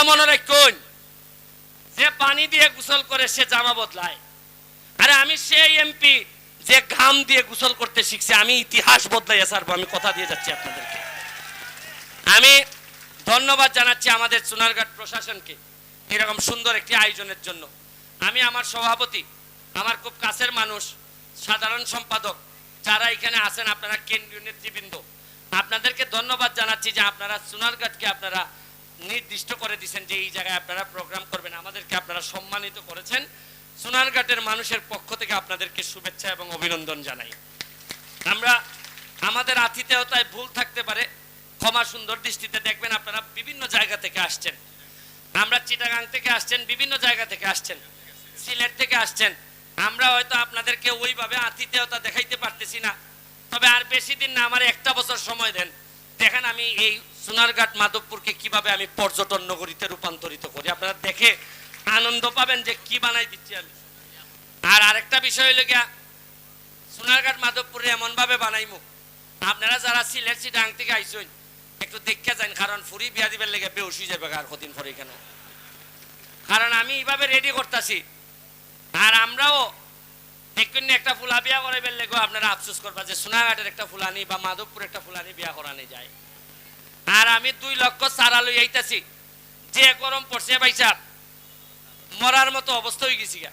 কথা মনে রাখুন। যে পানি দিয়ে গোসল করে সে জামা বদলায়। আরে আমি সেই এমপি যে ঘাম দিয়ে গোসল করতে শিখছে, আমি ইতিহাস বদলাই সারবো আমি কথা দিয়ে যাচ্ছি আপনাদেরকে। আমি ধন্যবাদ জানাচ্ছি আমাদের সোনারঘাট প্রশাসনকে, এরকম সুন্দর একটি আয়োজনের জন্য। আমি আমার সভাপতি, আমার খুব কাছের মানুষ, সাধারণ সম্পাদক, যারা এখানে আছেন, আপনারা কেন্দ্রীয় নেতৃবৃন্দ। আপনাদেরকে ধন্যবাদ জানাচ্ছি যে আপনারা সোনারঘাটকে আপনারা নির্দিষ্ট করে দিয়েছেন যে এই জায়গায় আপনারা প্রোগ্রাম করবেন। আমাদেরকে আপনারা সম্মানিত করেছেন। সোনারঘাটের মানুষের পক্ষ থেকে আপনাদেরকে শুভেচ্ছা এবং অভিনন্দন জানাই। আমরা আমাদের আতিথেয়তায় ভুল থাকতে পারে। ক্ষমা সুন্দর দৃষ্টিতে দেখবেন আপনারা বিভিন্ন জায়গা থেকে আসছেন। আমরা চিটাগাং থেকে আসছেন, বিভিন্ন জায়গা থেকে আসছেন। সিলেট থেকে আসছেন। আমরা হয়তো আপনাদেরকে ওইভাবে আতিথেয়তা দেখাইতে পারতেছি না। তবে আর বেশি দিন না, আমার একটা বছর সময় দেন। দেখেন আমি এই সোনারঘাট মাধবপুরকে কীভাবে আমি পর্যটন নগরীতে রূপান্তরিত করি? আপনারা দেখে আনন্দ পাবেন যে কি বানাই দিচ্ছি আমি। আর আরেকটা বিষয় হইল গিয়া সোনারঘাট মাধবপুরে এমন ভাবে বানাইমু। আপনারা যারা সিলেট চিটাং থেকে আইসুন একটু দেখে যান কারণ ফুরি বিয়া দিবার লেগে বেউসি যাবে আর কদিন পরে এখানে। কারণ আমি এইভাবে রেডি করতেছি। আর আমরাও দেখবেন একটা ফুলা বিয়া করাইবার লেগে আপনারা আফসোস করবা যে সোনারঘাটের একটা ফুলানি বা মাধবপুর একটা ফুলানি বিয়া করানি যায়। আর আমি দুই লক্ষ সারা লই আইতাছি। যে গরম পড়ছে ভাই মরার মতো অবস্থা হয়ে গেছি গা।